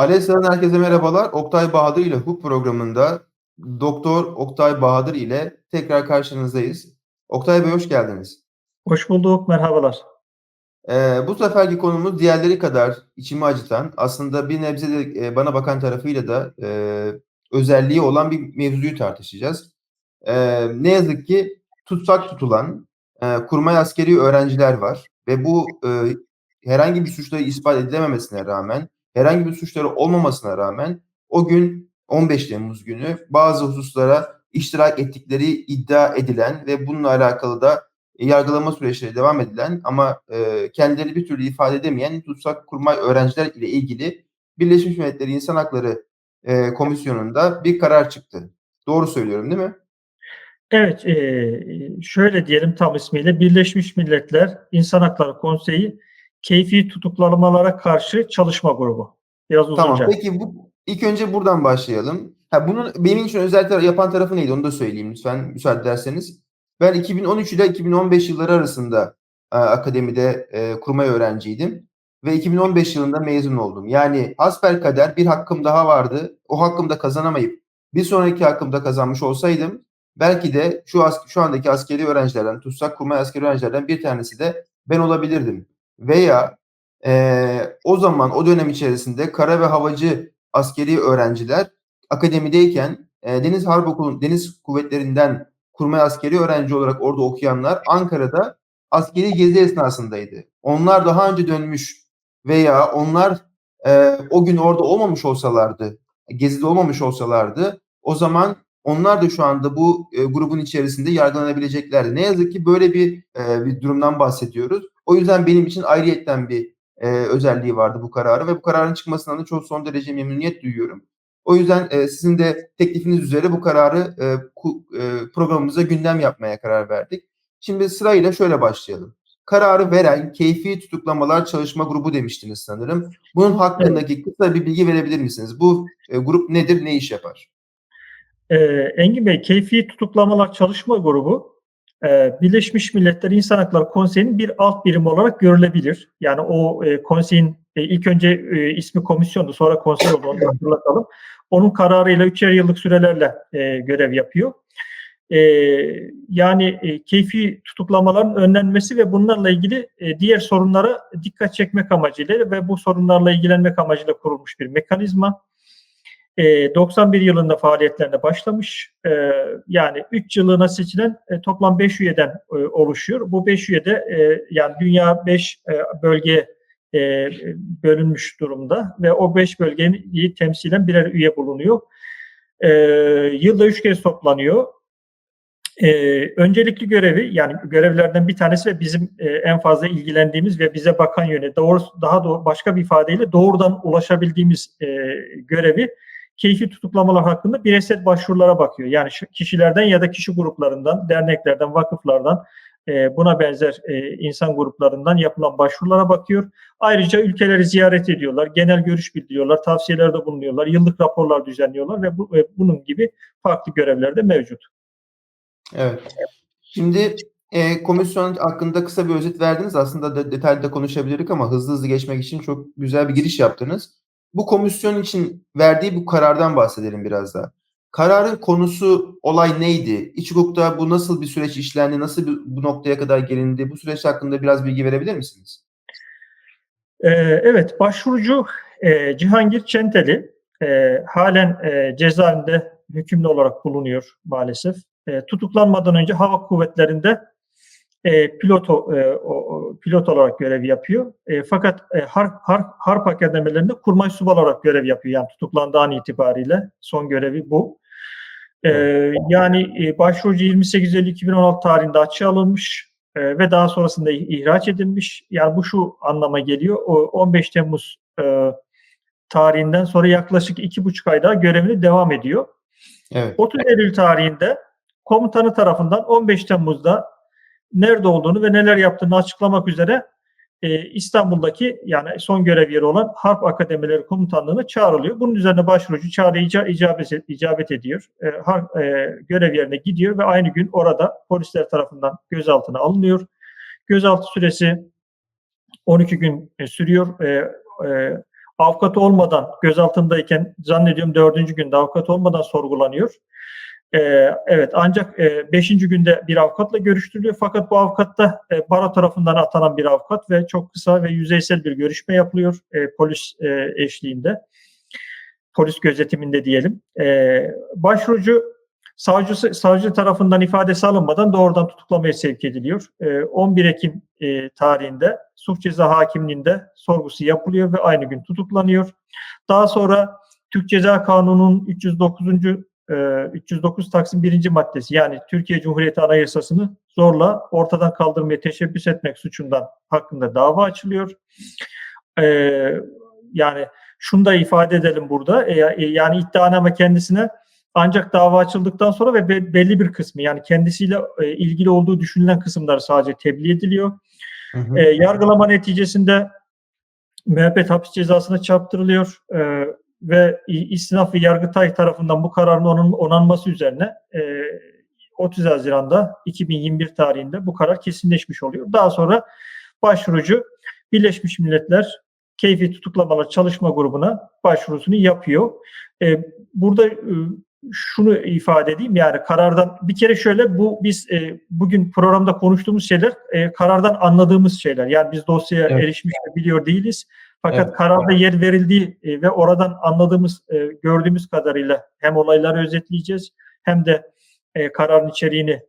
Aleyhisselam herkese merhabalar. Oktay Bahadır ile hukuk programında Doktor Oktay Bahadır ile tekrar karşınızdayız. Oktay Bey hoş geldiniz. Hoş bulduk, merhabalar. Ee, bu seferki konumuz diğerleri kadar içimi acıtan, aslında bir nebze de e, bana bakan tarafıyla da e, özelliği olan bir mevzuyu tartışacağız. E, ne yazık ki tutsak tutulan e, kurmay askeri öğrenciler var ve bu e, herhangi bir suçları ispat edilememesine rağmen herhangi bir suçları olmamasına rağmen o gün 15 Temmuz günü bazı hususlara iştirak ettikleri iddia edilen ve bununla alakalı da yargılama süreçleri devam edilen ama e, kendileri bir türlü ifade edemeyen tutsak kurmay öğrenciler ile ilgili Birleşmiş Milletler İnsan Hakları e, Komisyonu'nda bir karar çıktı. Doğru söylüyorum değil mi? Evet, e, şöyle diyelim tam ismiyle Birleşmiş Milletler İnsan Hakları Konseyi Keyfi Tutuklamalara Karşı Çalışma Grubu. Biraz uzunca. Tamam. Peki bu ilk önce buradan başlayalım. Ha, bunun benim için özel tar- yapan tarafı neydi onu da söyleyeyim lütfen müsaade ederseniz. Ben 2013 ile 2015 yılları arasında e, akademide e, kurmay öğrenciydim ve 2015 yılında mezun oldum. Yani hasbelkader bir hakkım daha vardı. O hakkımda kazanamayıp bir sonraki hakkımda kazanmış olsaydım belki de şu as- şu andaki askeri öğrencilerden, tutsak kurmay askeri öğrencilerden bir tanesi de ben olabilirdim. Veya e, o zaman o dönem içerisinde kara ve havacı askeri öğrenciler akademideyken e, Deniz Harp Okulu, Deniz Kuvvetlerinden kurmay askeri öğrenci olarak orada okuyanlar Ankara'da askeri gezi esnasındaydı. Onlar daha önce dönmüş veya onlar e, o gün orada olmamış olsalardı, gezide olmamış olsalardı o zaman onlar da şu anda bu e, grubun içerisinde yargılanabileceklerdi. Ne yazık ki böyle bir e, bir durumdan bahsediyoruz. O yüzden benim için ayrıyetten bir e, özelliği vardı bu kararı ve bu kararın çıkmasından da çok son derece memnuniyet duyuyorum. O yüzden e, sizin de teklifiniz üzere bu kararı e, ku, e, programımıza gündem yapmaya karar verdik. Şimdi sırayla şöyle başlayalım. Kararı veren Keyfi Tutuklamalar Çalışma Grubu demiştiniz sanırım. Bunun hakkındaki kısa bir bilgi verebilir misiniz? Bu e, grup nedir, ne iş yapar? Ee, Engin Bey, Keyfi Tutuklamalar Çalışma Grubu e, Birleşmiş Milletler İnsan Hakları Konseyi'nin bir alt birim olarak görülebilir. Yani o e, konseyin e, ilk önce e, ismi komisyondu, sonra konsey oldu, onu hatırlatalım. Onun kararıyla üçer yıllık sürelerle görev yapıyor. Yani keyfi tutuklamaların önlenmesi ve bunlarla ilgili diğer sorunlara dikkat çekmek amacıyla ve bu sorunlarla ilgilenmek amacıyla kurulmuş bir mekanizma. E, 91 yılında faaliyetlerine başlamış. E, yani 3 yıllığına seçilen e, toplam 5 üyeden e, oluşuyor. Bu 5 üyede e, yani dünya 5 e, bölgeye e, bölünmüş durumda ve o 5 bölgeyi temsilen birer üye bulunuyor. E, yılda 3 kez toplanıyor. E, öncelikli görevi yani görevlerden bir tanesi ve bizim e, en fazla ilgilendiğimiz ve bize bakan yöne doğru daha doğru başka bir ifadeyle doğrudan ulaşabildiğimiz e, görevi keyfi tutuklamalar hakkında bireysel başvurulara bakıyor. Yani kişilerden ya da kişi gruplarından, derneklerden, vakıflardan e, buna benzer e, insan gruplarından yapılan başvurulara bakıyor. Ayrıca ülkeleri ziyaret ediyorlar, genel görüş bildiriyorlar, tavsiyelerde bulunuyorlar, yıllık raporlar düzenliyorlar ve, bu, ve bunun gibi farklı görevler de mevcut. Evet. Şimdi e, komisyon hakkında kısa bir özet verdiniz. Aslında da detaylı da konuşabilirdik ama hızlı hızlı geçmek için çok güzel bir giriş yaptınız. Bu komisyon için verdiği bu karardan bahsedelim biraz daha. Kararın konusu, olay neydi? İç hukukta bu nasıl bir süreç işlendi? Nasıl bir, bu noktaya kadar gelindi? Bu süreç hakkında biraz bilgi verebilir misiniz? Ee, evet, başvurucu e, Cihangir Çenteli e, halen e, cezaevinde hükümlü olarak bulunuyor maalesef. E, tutuklanmadan önce hava kuvvetlerinde e, piloto e, o, pilot olarak görev yapıyor. E, fakat e, harp, harp, harp akademelerinde kurmay subay olarak görev yapıyor. Yani tutuklandığı an itibariyle son görevi bu. E, yani e, başvurucu 28 Eylül 2016 tarihinde açığa alınmış e, ve daha sonrasında ihraç edilmiş. Yani bu şu anlama geliyor. O 15 Temmuz e, tarihinden sonra yaklaşık iki buçuk ay daha görevini devam ediyor. Evet. 30 Eylül tarihinde komutanı tarafından 15 Temmuz'da nerede olduğunu ve neler yaptığını açıklamak üzere e, İstanbul'daki yani son görev yeri olan Harp Akademileri Komutanlığı'na çağrılıyor. Bunun üzerine başvurucu çağrıya icabet, icabet ediyor. E, harp, e, görev yerine gidiyor ve aynı gün orada polisler tarafından gözaltına alınıyor. Gözaltı süresi 12 gün e, sürüyor. E, e, avukat olmadan gözaltındayken zannediyorum dördüncü günde avukat olmadan sorgulanıyor. E, evet ancak e, beşinci günde bir avukatla görüştürülüyor fakat bu avukat da e, baro tarafından atanan bir avukat ve çok kısa ve yüzeysel bir görüşme yapılıyor e, polis e, eşliğinde polis gözetiminde diyelim. E, başvurucu savcısı savcı tarafından ifadesi alınmadan doğrudan tutuklamaya sevk ediliyor. E, 11 Ekim e, tarihinde suç ceza hakimliğinde sorgusu yapılıyor ve aynı gün tutuklanıyor. Daha sonra Türk Ceza Kanunu'nun 309. E, 309 Taksim 1. maddesi yani Türkiye Cumhuriyeti Anayasası'nı zorla ortadan kaldırmaya teşebbüs etmek suçundan hakkında dava açılıyor. E, yani şunu da ifade edelim burada. E, e, yani iddianame kendisine ancak dava açıldıktan sonra ve be- belli bir kısmı yani kendisiyle e, ilgili olduğu düşünülen kısımlar sadece tebliğ ediliyor. Hı hı. E, yargılama neticesinde müebbet hapis cezasına çarptırılıyor e, ve İstinaf ve Yargıtay tarafından bu kararın onun onanması üzerine e, 30 Haziran'da 2021 tarihinde bu karar kesinleşmiş oluyor. Daha sonra başvurucu Birleşmiş Milletler Keyfi Tutuklamalar Çalışma Grubu'na başvurusunu yapıyor. E, burada e, şunu ifade edeyim yani karardan bir kere şöyle bu biz e, bugün programda konuştuğumuz şeyler e, karardan anladığımız şeyler. Yani biz dosyaya Evet. erişmiş ve biliyor değiliz. Fakat Evet. kararda yer verildiği e, ve oradan anladığımız, e, gördüğümüz kadarıyla hem olayları özetleyeceğiz hem de e, kararın içeriğini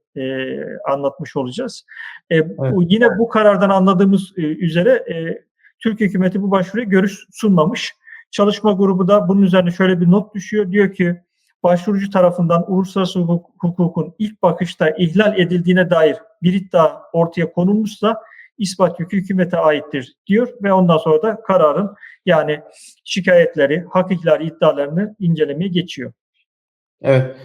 anlatmış olacağız. E, bu, yine bu karardan anladığımız üzere Türk hükümeti bu başvuruya görüş sunmamış. Çalışma grubu da bunun üzerine şöyle bir not düşüyor. Diyor ki başvurucu tarafından uluslararası hukuk- hukukun ilk bakışta ihlal edildiğine dair bir iddia ortaya konulmuşsa ispat yükü hükümete aittir diyor ve ondan sonra da kararın yani şikayetleri, hak ihlali iddialarını incelemeye geçiyor. Evet.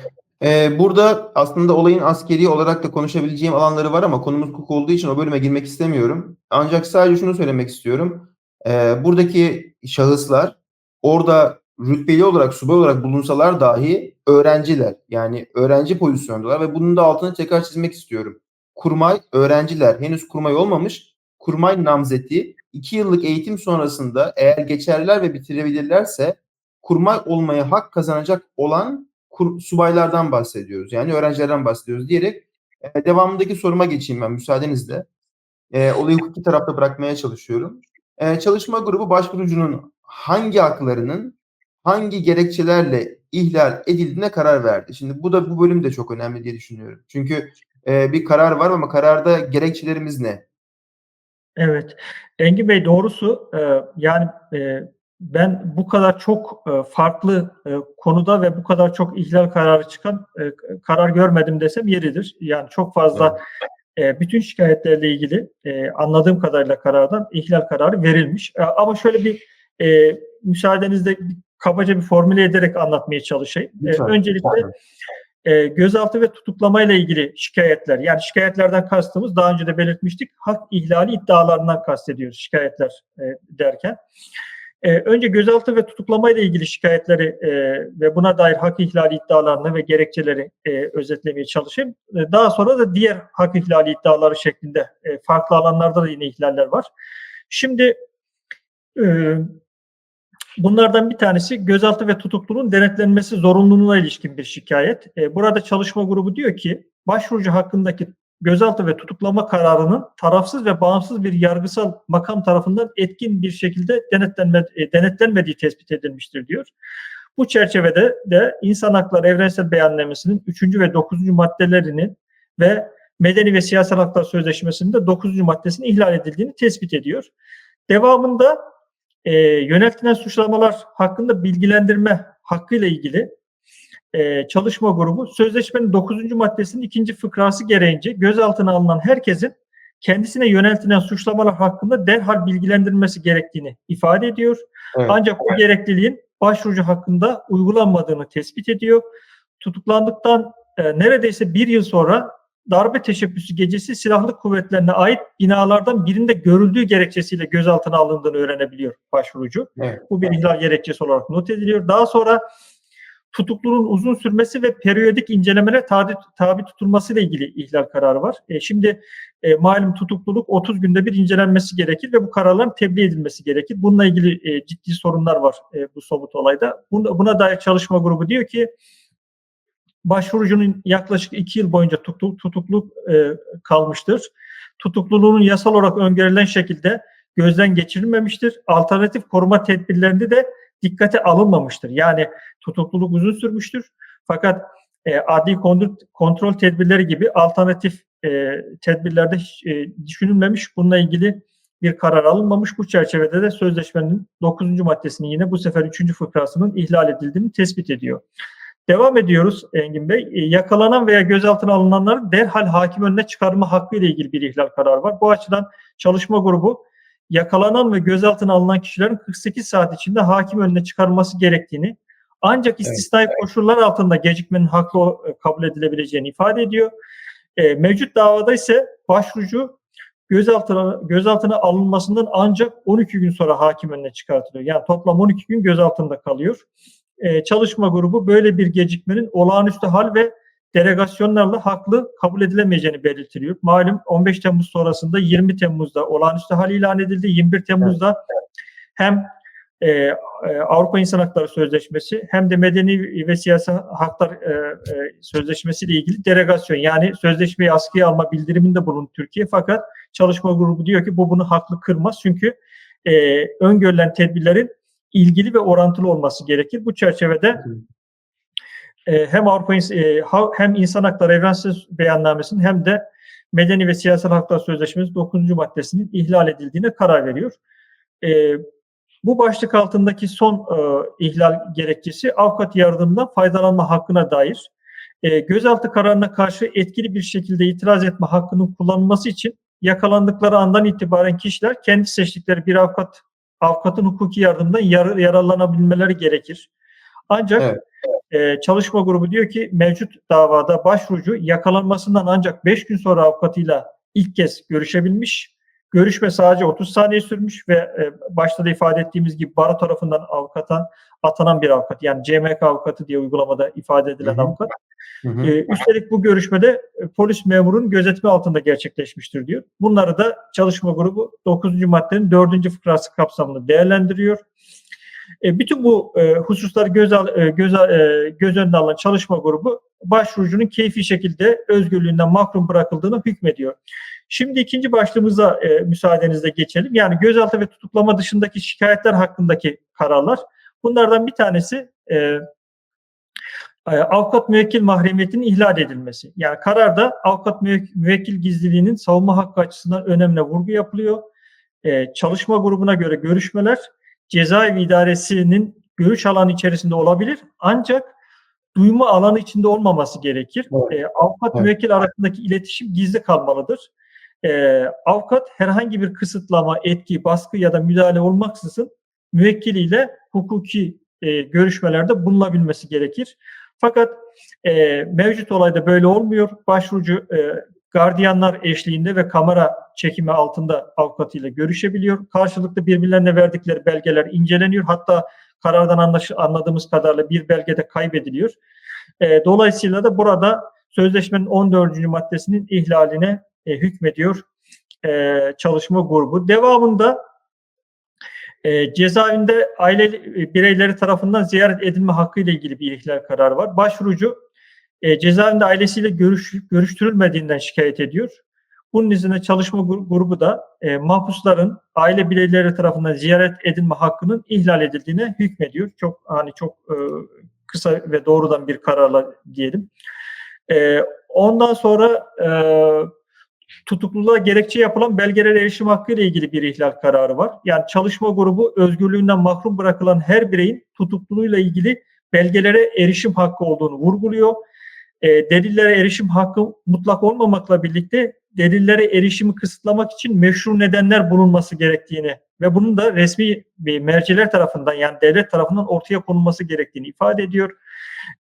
Ee, burada aslında olayın askeri olarak da konuşabileceğim alanları var ama konumuz hukuk olduğu için o bölüme girmek istemiyorum. Ancak sadece şunu söylemek istiyorum. Ee, buradaki şahıslar orada rütbeli olarak, subay olarak bulunsalar dahi öğrenciler. Yani öğrenci pozisyondalar ve bunun da altını tekrar çizmek istiyorum. Kurmay öğrenciler henüz kurmay olmamış. Kurmay namzeti 2 yıllık eğitim sonrasında eğer geçerler ve bitirebilirlerse kurmay olmaya hak kazanacak olan kur- subaylardan bahsediyoruz. Yani öğrencilerden bahsediyoruz diyerek e, devamındaki soruma geçeyim ben müsaadenizle. E, olayı hukuki tarafta bırakmaya çalışıyorum. E, çalışma grubu başvurucunun hangi haklarının hangi gerekçelerle ihlal edildiğine karar verdi. Şimdi bu da bu bölüm de çok önemli diye düşünüyorum. Çünkü e, bir karar var ama kararda gerekçelerimiz ne? Evet. Engin Bey doğrusu e, yani e, ben bu kadar çok e, farklı e, konuda ve bu kadar çok ihlal kararı çıkan e, karar görmedim desem yeridir. Yani çok fazla e, bütün şikayetlerle ilgili e, anladığım kadarıyla karardan ihlal kararı verilmiş. E, ama şöyle bir e, müsaadenizle kabaca bir formüle ederek anlatmaya çalışayım. E, öncelikle lütfen. E, gözaltı ve tutuklamayla ilgili şikayetler yani şikayetlerden kastımız daha önce de belirtmiştik hak ihlali iddialarından kastediyoruz şikayetler e, derken. E, önce gözaltı ve tutuklamayla ilgili şikayetleri e, ve buna dair hak ihlali iddialarını ve gerekçeleri e, özetlemeye çalışayım. E, daha sonra da diğer hak ihlali iddiaları şeklinde e, farklı alanlarda da yine ihlaller var. Şimdi e, Bunlardan bir tanesi gözaltı ve tutukluluğun denetlenmesi zorunluluğuna ilişkin bir şikayet. E, burada çalışma grubu diyor ki başvurucu hakkındaki gözaltı ve tutuklama kararının tarafsız ve bağımsız bir yargısal makam tarafından etkin bir şekilde denetlenme, e, denetlenmediği tespit edilmiştir diyor. Bu çerçevede de İnsan Hakları Evrensel Beyannamesi'nin 3. ve 9. maddelerinin ve Medeni ve Siyasal Haklar Sözleşmesi'nin de 9. maddesinin ihlal edildiğini tespit ediyor. Devamında e, yöneltilen suçlamalar hakkında bilgilendirme hakkıyla ilgili e, çalışma grubu sözleşmenin 9. maddesinin ikinci fıkrası gereğince gözaltına alınan herkesin kendisine yöneltilen suçlamalar hakkında derhal bilgilendirilmesi gerektiğini ifade ediyor. Evet. Ancak bu gerekliliğin başvurucu hakkında uygulanmadığını tespit ediyor. Tutuklandıktan e, neredeyse bir yıl sonra darbe teşebbüsü gecesi silahlı kuvvetlerine ait binalardan birinde görüldüğü gerekçesiyle gözaltına alındığını öğrenebiliyor başvurucu. Evet. Bu bir ihlal gerekçesi olarak not ediliyor. Daha sonra tutukluluğun uzun sürmesi ve periyodik incelemelere tabi, tabi tutulması ile ilgili ihlal kararı var. E, şimdi e, malum tutukluluk 30 günde bir incelenmesi gerekir ve bu kararların tebliğ edilmesi gerekir. Bununla ilgili e, ciddi sorunlar var e, bu somut olayda. Buna, buna dair çalışma grubu diyor ki başvurucunun yaklaşık iki yıl boyunca tutuk, tutukluk e, kalmıştır. Tutukluluğunun yasal olarak öngörülen şekilde gözden geçirilmemiştir. Alternatif koruma tedbirlerinde de dikkate alınmamıştır. Yani tutukluluk uzun sürmüştür. Fakat e, adli kontrol, kontrol tedbirleri gibi alternatif e, tedbirlerde hiç e, düşünülmemiş. Bununla ilgili bir karar alınmamış. Bu çerçevede de sözleşmenin 9. maddesinin yine bu sefer 3. fıkrasının ihlal edildiğini tespit ediyor. Devam ediyoruz Engin Bey. E, yakalanan veya gözaltına alınanların derhal hakim önüne çıkarma hakkı ile ilgili bir ihlal kararı var. Bu açıdan çalışma grubu yakalanan ve gözaltına alınan kişilerin 48 saat içinde hakim önüne çıkarılması gerektiğini ancak istisnai evet, koşullar altında gecikmenin haklı kabul edilebileceğini ifade ediyor. E, mevcut davada ise başvurucu gözaltına, gözaltına alınmasından ancak 12 gün sonra hakim önüne çıkartılıyor. Yani toplam 12 gün gözaltında kalıyor. E, çalışma grubu böyle bir gecikmenin olağanüstü hal ve delegasyonlarla haklı kabul edilemeyeceğini belirtiliyor. Malum 15 Temmuz sonrasında 20 Temmuz'da olağanüstü hal ilan edildi. 21 Temmuz'da hem e, e, Avrupa İnsan Hakları Sözleşmesi hem de Medeni ve Siyasi Haklar e, e, Sözleşmesi ile ilgili delegasyon yani sözleşmeyi askıya alma bildiriminde bulundu Türkiye fakat çalışma grubu diyor ki bu bunu haklı kırmaz çünkü e, öngörülen tedbirlerin ilgili ve orantılı olması gerekir. Bu çerçevede e, hem Avrupa e, hem İnsan Hakları Evrensel Beyannamesi'nin hem de Medeni ve Siyasal Haklar Sözleşmesi 9. maddesinin ihlal edildiğine karar veriyor. E, bu başlık altındaki son ihlal gerekçesi avukat yardımından faydalanma hakkına dair. Gözaltı kararına karşı etkili bir şekilde itiraz etme hakkının kullanılması için yakalandıkları andan itibaren kişiler kendi seçtikleri bir avukat avukatın hukuki yardımdan yar, yararlanabilmeleri gerekir. Ancak evet. e, çalışma grubu diyor ki mevcut davada başvurucu yakalanmasından ancak 5 gün sonra avukatıyla ilk kez görüşebilmiş. Görüşme sadece 30 saniye sürmüş ve e, başta da ifade ettiğimiz gibi baro tarafından avukata atanan bir avukat yani CMK avukatı diye uygulamada ifade edilen hı hı. avukat. Hı hı. E, üstelik bu görüşmede e, polis memurun gözetimi altında gerçekleşmiştir diyor. Bunları da çalışma grubu 9. maddenin 4. fıkrası kapsamında değerlendiriyor. E, bütün bu e, hususlar göz, al, göz, göz önüne alan çalışma grubu başvurucunun keyfi şekilde özgürlüğünden mahrum bırakıldığını hükmediyor. Şimdi ikinci başlığımıza e, müsaadenizle geçelim. Yani gözaltı ve tutuklama dışındaki şikayetler hakkındaki kararlar. Bunlardan bir tanesi e, avukat müvekkil mahremiyetinin ihlal edilmesi. Yani kararda avukat müvekkil gizliliğinin savunma hakkı açısından önemli vurgu yapılıyor. E, çalışma grubuna göre görüşmeler cezaevi idaresinin görüş alanı içerisinde olabilir. Ancak duyma alanı içinde olmaması gerekir. Evet. E, avukat evet. müvekkil arasındaki iletişim gizli kalmalıdır. E, avukat herhangi bir kısıtlama, etki, baskı ya da müdahale olmaksızın müvekkiliyle hukuki e, görüşmelerde bulunabilmesi gerekir. Fakat e, mevcut olayda böyle olmuyor. Başvurucu e, gardiyanlar eşliğinde ve kamera çekimi altında avukatıyla görüşebiliyor. Karşılıklı birbirlerine verdikleri belgeler inceleniyor. Hatta karardan anlaş- anladığımız kadarıyla bir belgede kaybediliyor. E, dolayısıyla da burada sözleşmenin 14. maddesinin ihlaline e, hükmediyor e, çalışma grubu. Devamında e, cezaevinde aile bireyleri tarafından ziyaret edilme hakkı ile ilgili bir ihlal kararı var. Başvurucu e, cezaevinde ailesiyle görüş, görüştürülmediğinden şikayet ediyor. Bunun üzerine çalışma grubu da e, mahpusların aile bireyleri tarafından ziyaret edilme hakkının ihlal edildiğine hükmediyor. Çok hani çok e, kısa ve doğrudan bir kararla diyelim. E, ondan sonra e, tutukluluğa gerekçe yapılan belgelere erişim hakkı ile ilgili bir ihlal kararı var. Yani çalışma grubu özgürlüğünden mahrum bırakılan her bireyin tutukluluğuyla ilgili belgelere erişim hakkı olduğunu vurguluyor. E, delillere erişim hakkı mutlak olmamakla birlikte delillere erişimi kısıtlamak için meşru nedenler bulunması gerektiğini ve bunun da resmi merciler tarafından yani devlet tarafından ortaya konulması gerektiğini ifade ediyor.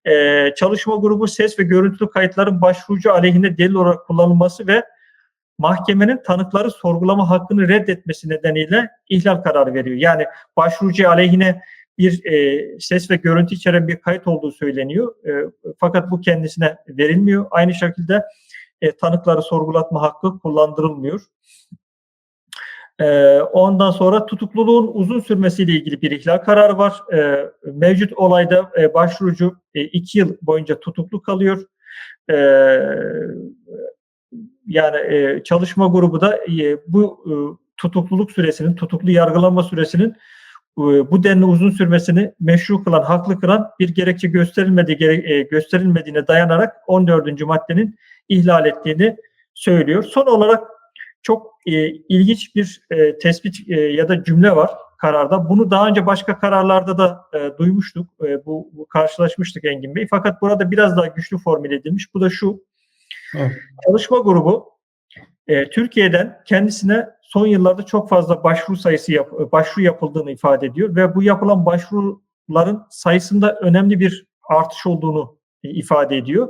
Ee, çalışma grubu ses ve görüntülü kayıtların başvurucu aleyhine delil olarak kullanılması ve mahkemenin tanıkları sorgulama hakkını reddetmesi nedeniyle ihlal kararı veriyor. Yani başvurucu aleyhine bir e, ses ve görüntü içeren bir kayıt olduğu söyleniyor. E, fakat bu kendisine verilmiyor. Aynı şekilde e, tanıkları sorgulatma hakkı kullandırılmıyor. E, ondan sonra tutukluluğun uzun sürmesiyle ilgili bir ihlal kararı var. E, mevcut olayda e, başvurucu e, iki yıl boyunca tutuklu kalıyor. E, yani e, çalışma grubu da e, bu e, tutukluluk süresinin, tutuklu yargılanma süresinin e, bu denli uzun sürmesini meşru kılan, haklı kılan bir gerekçe gösterilmediği e, gösterilmediğine dayanarak 14. maddenin ihlal ettiğini söylüyor. Son olarak çok e, ilginç bir e, tespit e, ya da cümle var kararda. Bunu daha önce başka kararlarda da e, duymuştuk. E, bu, bu karşılaşmıştık Engin Bey. Fakat burada biraz daha güçlü formüle edilmiş. Bu da şu. Evet. Çalışma grubu e, Türkiye'den kendisine son yıllarda çok fazla başvuru sayısı yap, başvuru yapıldığını ifade ediyor ve bu yapılan başvuruların sayısında önemli bir artış olduğunu e, ifade ediyor.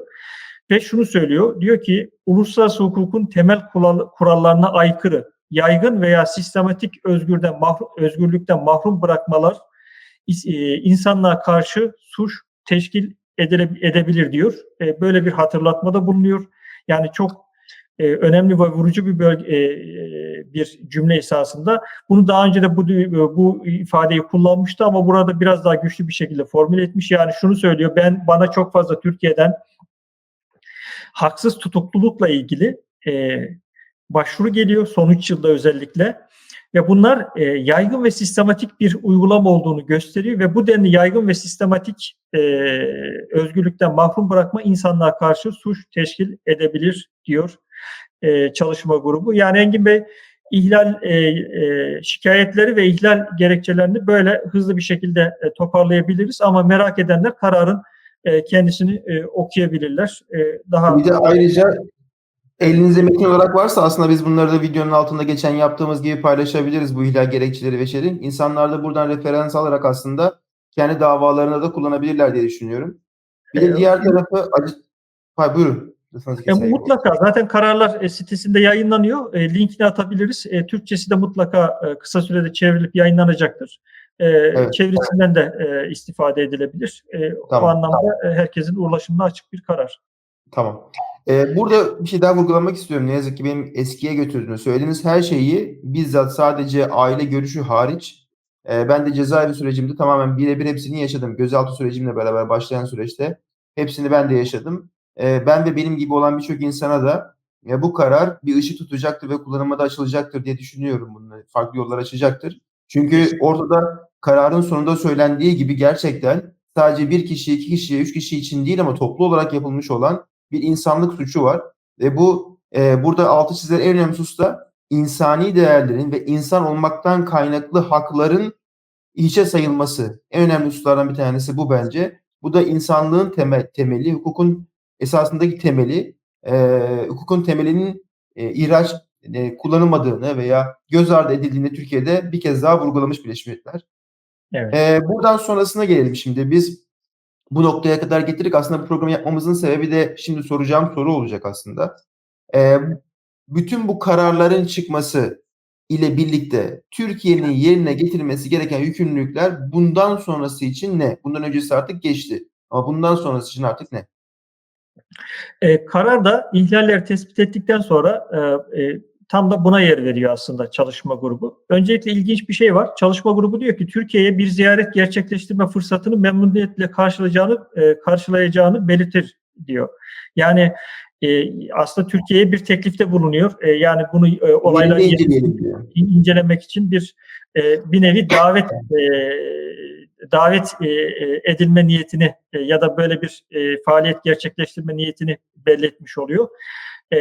Ve şunu söylüyor, diyor ki uluslararası hukukun temel kural- kurallarına aykırı, yaygın veya sistematik özgürden mahrum, özgürlükten mahrum bırakmalar e, insanlığa karşı suç teşkil edebilir diyor. E, Böyle bir hatırlatmada bulunuyor. Yani çok e, önemli ve vurucu bir bölge, e, e, bir cümle esasında. Bunu daha önce de bu bu ifadeyi kullanmıştı ama burada biraz daha güçlü bir şekilde formüle etmiş. Yani şunu söylüyor. Ben bana çok fazla Türkiye'den haksız tutuklulukla ilgili e, başvuru geliyor son 3 yılda özellikle ve bunlar e, yaygın ve sistematik bir uygulama olduğunu gösteriyor ve bu denli yaygın ve sistematik e, özgürlükten mahrum bırakma insanlığa karşı suç teşkil edebilir diyor e, çalışma grubu. Yani Engin Bey ihlal e, e, şikayetleri ve ihlal gerekçelerini böyle hızlı bir şekilde e, toparlayabiliriz ama merak edenler kararın e, kendisini e, okuyabilirler. E, daha Bir de ayrıca elinizde metin olarak varsa aslında biz bunları da videonun altında geçen yaptığımız gibi paylaşabiliriz bu ihlal gerekçeleri ve şeyleri. İnsanlar da buradan referans alarak aslında kendi davalarına da kullanabilirler diye düşünüyorum. Bir de Evet. diğer tarafı acı... Hay, buyurun. Keseyim. mutlaka zaten kararlar e, sitesinde yayınlanıyor. E, linkini atabiliriz. E, Türkçesi de mutlaka e, kısa sürede çevrilip yayınlanacaktır. E, Çevirisinden de e, istifade edilebilir. E, O Tamam. anlamda e, herkesin ulaşımına açık bir karar. Tamam. Ee, burada bir şey daha vurgulamak istiyorum. Ne yazık ki benim eskiye götürdüğünü söylediğiniz her şeyi bizzat sadece aile görüşü hariç e, ben de cezaevi sürecimde tamamen birebir hepsini yaşadım. Gözaltı sürecimle beraber başlayan süreçte hepsini ben de yaşadım. E, ben ve benim gibi olan birçok insana da e, bu karar bir ışık tutacaktır ve kullanıma da açılacaktır diye düşünüyorum. Bunun farklı yollar açacaktır. Çünkü ortada kararın sonunda söylendiği gibi gerçekten sadece bir kişi, iki kişi, üç kişi için değil ama toplu olarak yapılmış olan bir insanlık suçu var. Ve bu e, burada altı çizilen en önemli husus da insani değerlerin ve insan olmaktan kaynaklı hakların hiçe sayılması. En önemli hususlardan bir tanesi bu bence. Bu da insanlığın temel, temeli, hukukun esasındaki temeli, e, hukukun temelinin e, ihraç e, kullanılmadığını veya göz ardı edildiğini Türkiye'de bir kez daha vurgulamış Birleşmiş Milletler. Evet. Ee, buradan sonrasına gelelim şimdi. Biz bu noktaya kadar getirdik. Aslında bu programı yapmamızın sebebi de şimdi soracağım soru olacak aslında. Ee, bütün bu kararların çıkması ile birlikte Türkiye'nin yerine getirilmesi gereken yükümlülükler bundan sonrası için ne? Bundan öncesi artık geçti. Ama bundan sonrası için artık ne? E, karar da ihlalleri tespit ettikten sonra e, e, tam da buna yer veriyor aslında çalışma grubu. Öncelikle ilginç bir şey var. Çalışma grubu diyor ki Türkiye'ye bir ziyaret gerçekleştirme fırsatını memnuniyetle karşılayacağını e, karşılayacağını belirtir diyor. Yani e, aslında Türkiye'ye bir teklifte bulunuyor. E, yani bunu e, olayları incelemek için bir e, bir nevi davet e, davet e, e, edilme niyetini e, ya da böyle bir e, faaliyet gerçekleştirme niyetini belli etmiş oluyor. E,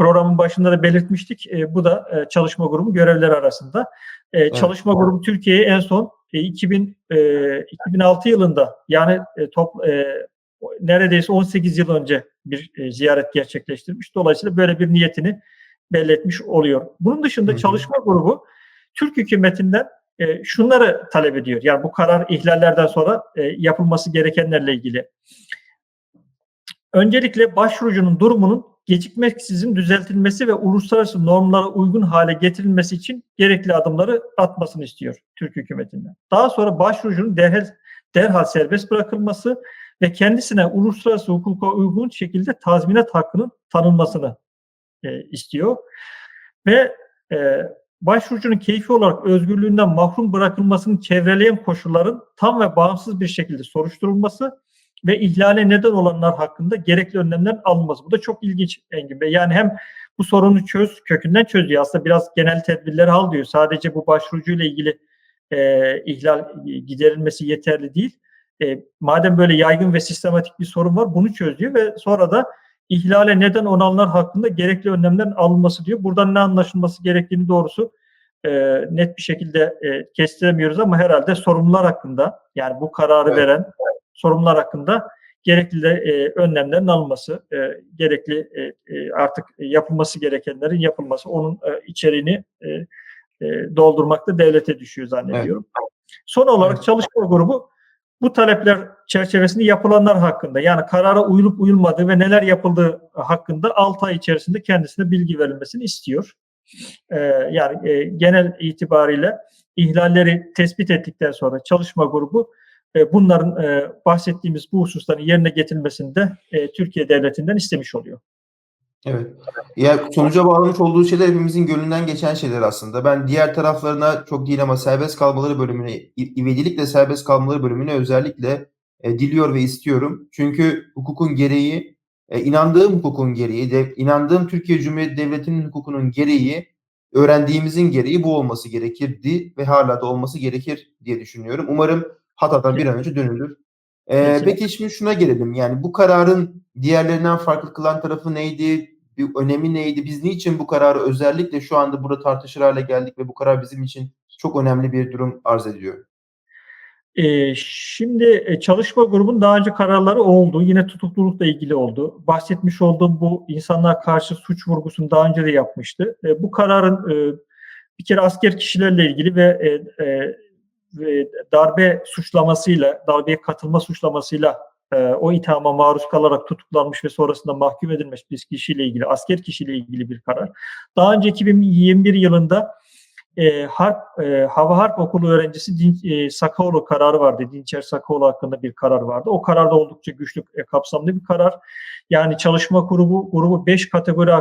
programın başında da belirtmiştik. E, bu da e, çalışma grubu görevleri arasında. E, Çalışma grubu Türkiye'ye en son e, 2000 e, 2006 yılında yani e, top e, neredeyse 18 yıl önce bir e, ziyaret gerçekleştirmiş. Dolayısıyla böyle bir niyetini belli etmiş oluyor. Bunun dışında Hı hı. çalışma grubu Türk hükümetinden e, şunları talep ediyor. Yani bu karar ihlallerden sonra e, yapılması gerekenlerle ilgili. Öncelikle başvurucunun durumunun gecikmeksizin düzeltilmesi ve uluslararası normlara uygun hale getirilmesi için gerekli adımları atmasını istiyor Türk hükümetinden. Daha sonra başvurucunun derhal, derhal serbest bırakılması ve kendisine uluslararası hukuka uygun şekilde tazminat hakkının tanınmasını e, istiyor. Ve e, başvurucunun keyfi olarak özgürlüğünden mahrum bırakılmasını çevreleyen koşulların tam ve bağımsız bir şekilde soruşturulması ve ihlale neden olanlar hakkında gerekli önlemler alınması. Bu da çok ilginç Engin Bey. Yani hem bu sorunu çöz, kökünden çözüyor. Aslında biraz genel tedbirleri al diyor. Sadece bu başvurucuyla ilgili e, ihlal giderilmesi yeterli değil. E, madem böyle yaygın ve sistematik bir sorun var bunu çözüyor ve sonra da ihlale neden olanlar hakkında gerekli önlemlerin alınması diyor. Buradan ne anlaşılması gerektiğini doğrusu e, net bir şekilde e, kestiremiyoruz ama herhalde sorumlular hakkında yani bu kararı Evet. veren sorumlular hakkında gerekli de e, önlemlerin alınması, e, gerekli e, e, artık yapılması gerekenlerin yapılması, onun e, içeriğini e, e, doldurmakta devlete düşüyor zannediyorum. Son olarak Evet. çalışma grubu bu talepler çerçevesinde yapılanlar hakkında yani karara uyulup uyulmadığı ve neler yapıldığı hakkında 6 ay içerisinde kendisine bilgi verilmesini istiyor. Ee, yani e, genel itibariyle ihlalleri tespit ettikten sonra çalışma grubu bunların e, bahsettiğimiz bu hususların yerine getirilmesini de e, Türkiye Devleti'nden istemiş oluyor. Evet. Ya sonuca bağlamış olduğu şeyler hepimizin gönlünden geçen şeyler aslında. Ben diğer taraflarına çok değil ama serbest kalmaları bölümüne, ivedilikle serbest kalmaları bölümüne özellikle e, diliyor ve istiyorum. Çünkü hukukun gereği, inandığım hukukun gereği, inandığım Türkiye Cumhuriyeti Devleti'nin hukukunun gereği, öğrendiğimizin gereği bu olması gerekirdi ve hala da olması gerekir diye düşünüyorum. Umarım hatadan bir an önce dönülür. Ee, Peki. şimdi şuna gelelim. Yani bu kararın diğerlerinden farklı kılan tarafı neydi? Bir önemi neydi? Biz niçin bu kararı özellikle şu anda burada tartışır hale geldik ve bu karar bizim için çok önemli bir durum arz ediyor. Ee, şimdi e, çalışma grubunun daha önce kararları oldu. Yine tutuklulukla ilgili oldu. Bahsetmiş olduğum bu insanlar karşı suç vurgusunu daha önce de yapmıştı. E, bu kararın e, bir kere asker kişilerle ilgili ve, e, e, darbe suçlamasıyla, darbeye katılma suçlamasıyla e, o ithama maruz kalarak tutuklanmış ve sonrasında mahkum edilmiş bir kişiyle ilgili, asker kişiyle ilgili bir karar. Daha önce 2021 yılında e, harp e, Hava Harp Okulu öğrencisi Din, e, Sakaoğlu kararı vardı. Dinçer Sakaoğlu hakkında bir karar vardı. O karar da oldukça güçlü, e, kapsamlı bir karar. Yani çalışma grubu grubu 5 kategori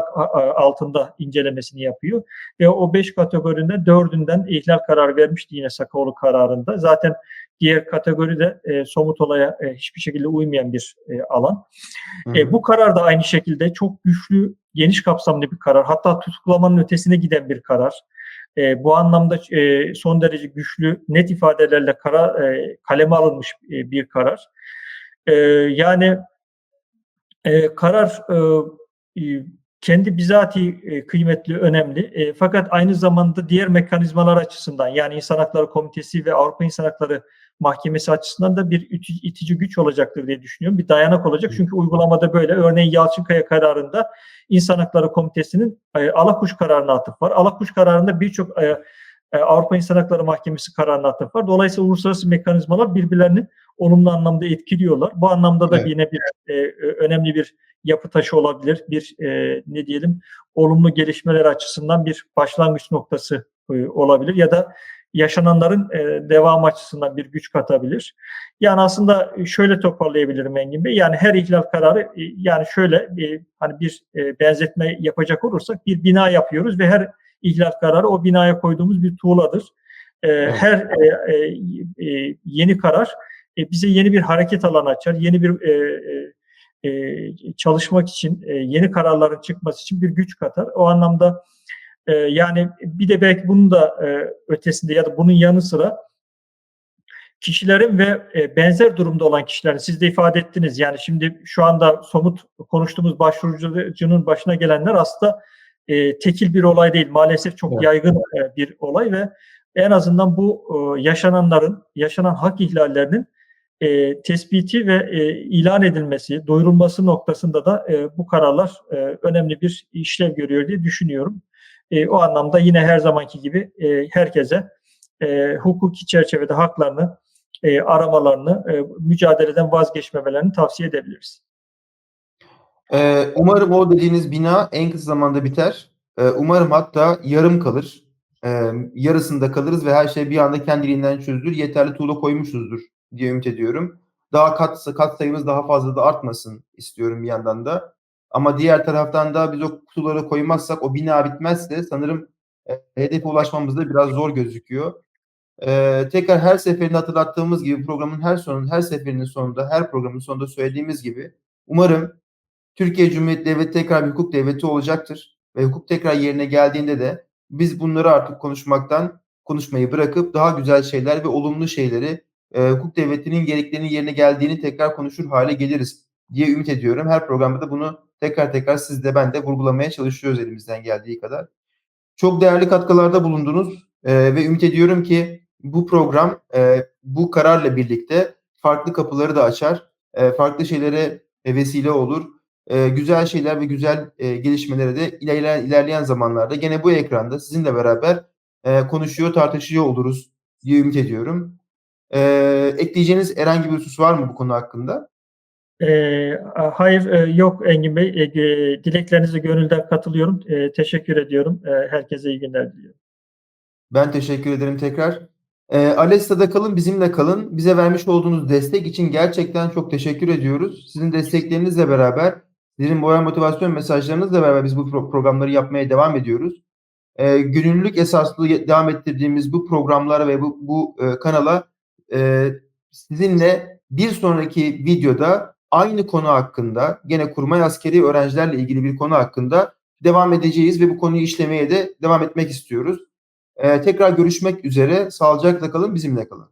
altında incelemesini yapıyor ve o 5 kategoriden dördünden ihlal kararı vermişti yine Sakaoğlu kararında. Zaten diğer kategori de e, somut olaya e, hiçbir şekilde uymayan bir e, alan. Hı E, bu karar da aynı şekilde çok güçlü, geniş kapsamlı bir karar. Hatta tutuklamanın ötesine giden bir karar. E, bu anlamda e, son derece güçlü, net ifadelerle kara, e, kaleme alınmış e, bir karar. E, yani e, karar e, e, kendi bizatihi e, kıymetli, önemli. E, fakat aynı zamanda diğer mekanizmalar açısından yani İnsan Hakları Komitesi ve Avrupa İnsan Hakları Mahkemesi açısından da bir iti- itici güç olacaktır diye düşünüyorum. Bir dayanak olacak çünkü uygulamada böyle. Örneğin Yalçınkaya kararında İnsan Hakları Komitesi'nin e, Alakuş kararına atıf var. Alakuş kararında birçok e, e, Avrupa İnsan Hakları Mahkemesi kararına atıf var. Dolayısıyla uluslararası mekanizmalar birbirlerini olumlu anlamda etkiliyorlar. Bu anlamda da Evet. yine bir e, önemli bir yapı taşı olabilir. Bir e, ne diyelim olumlu gelişmeler açısından bir başlangıç noktası e, olabilir ya da yaşananların e, devam açısından bir güç katabilir. Yani aslında şöyle toparlayabilirim Engin Bey. Yani her ihlal kararı e, yani şöyle e, hani bir e, benzetme yapacak olursak bir bina yapıyoruz ve her ihlal kararı o binaya koyduğumuz bir tuğladır. E, Her e, e, e, yeni karar e, bize yeni bir hareket alanı açar, yeni bir e, e, e, çalışmak için, e, yeni kararların çıkması için bir güç katar. O anlamda e, yani bir de belki bunun da e, ötesinde ya da bunun yanı sıra kişilerin ve e, benzer durumda olan kişilerin siz de ifade ettiniz. Yani şimdi şu anda somut konuştuğumuz başvurucunun başına gelenler aslında e, tekil bir olay değil. Maalesef çok Evet. yaygın e, bir olay ve en azından bu e, yaşananların, yaşanan hak ihlallerinin e, tespiti ve e, ilan edilmesi, duyurulması noktasında da e, bu kararlar e, önemli bir işlev görüyor diye düşünüyorum. E, o anlamda yine her zamanki gibi e, herkese e, hukuki çerçevede haklarını e, aramalarını, e, mücadeleden vazgeçmemelerini tavsiye edebiliriz. Ee, umarım o dediğiniz bina en kısa zamanda biter. Ee, umarım hatta yarım kalır. Ee, yarısında kalırız ve her şey bir anda kendiliğinden çözülür. Yeterli tuğla koymuşuzdur diye ümit ediyorum. Daha kat, kat sayımız daha fazla da artmasın istiyorum bir yandan da. Ama diğer taraftan da biz o kutuları koymazsak, o bina bitmezse sanırım e, hedefe ulaşmamız da biraz zor gözüküyor. Ee, tekrar her seferinde hatırlattığımız gibi programın her sonunda, her seferinin sonunda, her programın sonunda söylediğimiz gibi umarım Türkiye Cumhuriyeti Devleti tekrar bir hukuk devleti olacaktır. Ve hukuk tekrar yerine geldiğinde de biz bunları artık konuşmaktan, konuşmayı bırakıp daha güzel şeyler ve olumlu şeyleri e, hukuk devletinin gereklerinin yerine geldiğini tekrar konuşur hale geliriz diye ümit ediyorum. Her programda da bunu tekrar tekrar siz de ben de vurgulamaya çalışıyoruz elimizden geldiği kadar. Çok değerli katkılarda bulundunuz e, ve ümit ediyorum ki bu program e, bu kararla birlikte farklı kapıları da açar, e, farklı şeylere e, vesile olur e, güzel şeyler ve güzel e, gelişmelere de ilerleyen, ilerleyen zamanlarda gene bu ekranda sizinle beraber e, konuşuyor, tartışıyor oluruz diye ümit ediyorum. E, ekleyeceğiniz herhangi bir husus var mı bu konu hakkında? E, hayır e, yok Engin Bey. E, e, dileklerinize gönülden katılıyorum. E, teşekkür ediyorum. E, herkese iyi günler diliyorum. Ben teşekkür ederim tekrar. E, Alesta'da kalın, bizimle kalın. Bize vermiş olduğunuz destek için gerçekten çok teşekkür ediyoruz. Sizin desteklerinizle beraber sizin moral motivasyon mesajlarınızla beraber biz bu pro- programları yapmaya devam ediyoruz. Ee, gönüllülük esaslı devam ettirdiğimiz bu programlara ve bu, bu e, kanala e, sizinle bir sonraki videoda aynı konu hakkında gene kurmay askeri öğrencilerle ilgili bir konu hakkında devam edeceğiz ve bu konuyu işlemeye de devam etmek istiyoruz. Ee, tekrar görüşmek üzere. Sağlıcakla kalın, bizimle kalın.